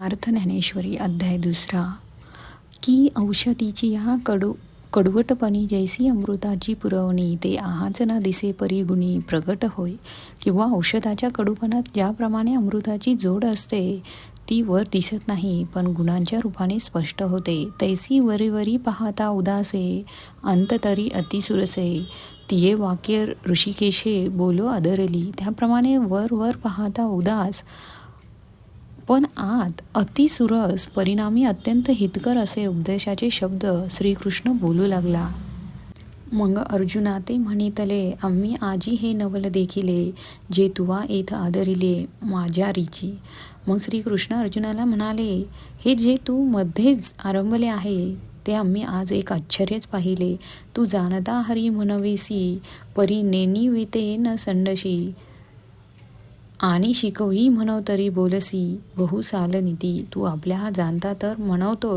अर्थ ज्ञानेश्वरी अध्याय दुसरा. की औषधीची या कडू कडवटपणी जैसी अमृताची पुरवणी ते आहाच ना दिसे परिगुणी प्रगट होय. किंवा औषधाच्या कडूपणात ज्याप्रमाणे अमृताची जोड असते ती वर दिसत नाही पण गुणांच्या रूपाने स्पष्ट होते. तैसी वरीवरी पाहता उदासे अंत तरी अतिसुरसे तिये वाक्य ऋषिकेशे बोलो आदरली. त्याप्रमाणे वर वर पाहता उदास पण आत अतिसुरस परिणामी अत्यंत हितकर असे उपदेशाचे शब्द श्रीकृष्ण बोलू लागला. मग अर्जुना ते म्हणितले आम्ही आजी हे नवल देखिले जे तुवा येथ आदरिले माझ्या रिची. मग श्रीकृष्ण अर्जुनाला म्हणाले हे जे तू मध्येच आरंभले आहे ते आम्ही आज एक आश्चर्यच पाहिले. तू जाणता हरी म्हणवेसी परी नेनिविते न संडशी. आणि शिकवही म्हणव तरी बोलसी बहु साल तू आपल्या हा जाणता तर म्हणवतो